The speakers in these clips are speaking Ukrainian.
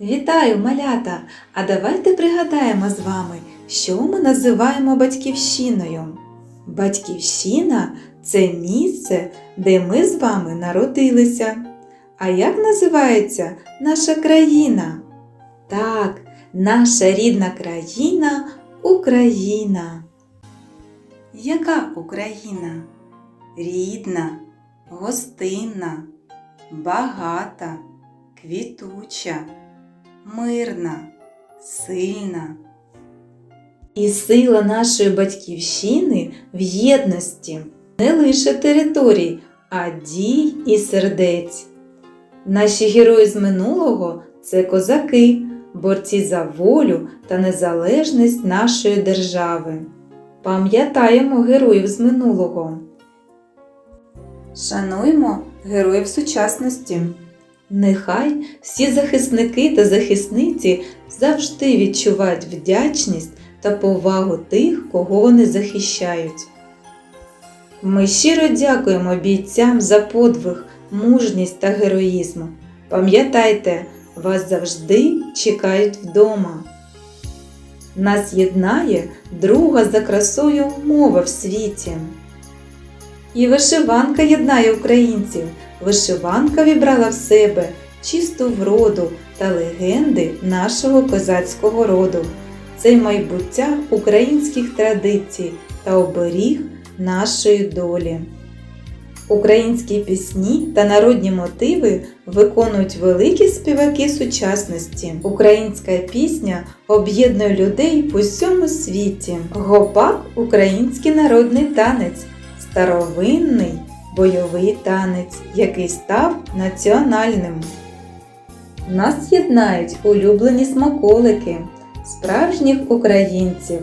Вітаю, малята! А давайте пригадаємо з вами, що ми називаємо батьківщиною. Батьківщина це місце, де ми з вами народилися. А як називається наша країна? Так, наша рідна країна Україна. Яка Україна? Рідна, гостинна, багата, квітуча, мирна, сильна. І сила нашої батьківщини в єдності не лише територій, а дій і сердець. Наші герої з минулого це козаки, борці за волю та незалежність нашої держави. Пам'ятаємо героїв з минулого. Шануємо героїв сучасності. Нехай всі захисники та захисниці завжди відчувають вдячність та повагу тих, кого вони захищають. Ми щиро дякуємо бійцям за подвиг, мужність та героїзм. Пам'ятайте, вас завжди чекають вдома. Нас єднає друга за красою мова в світі. І вишиванка єднає українців. Вишиванка вібрала в себе чисту вроду та легенди нашого козацького роду. Це майбуття українських традицій та оберіг нашої долі. Українські пісні та народні мотиви виконують великі співаки сучасності. Українська пісня об'єднує людей в усьому світі. Гопак український народний танець, старовинний бойовий танець, який став національним. Нас єднають улюблені смаколики справжніх українців.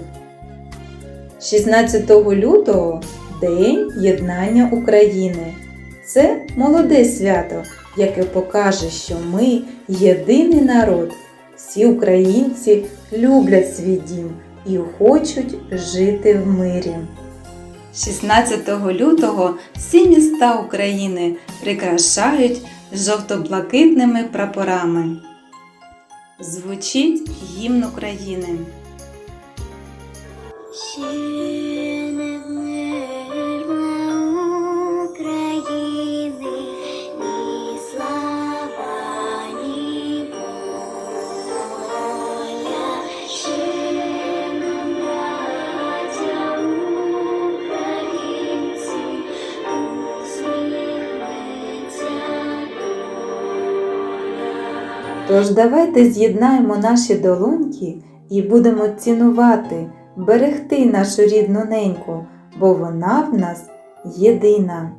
16 лютого День єднання України. Це молоде свято, яке покаже, що ми єдиний народ. Всі українці люблять свій дім і хочуть жити в мирі. 16 лютого всі міста України прикрашають жовто-блакитними прапорами. Звучить гімн України. Тож давайте з'єднаємо наші долоньки і будемо цінувати, берегти нашу рідну неньку, бо вона в нас єдина.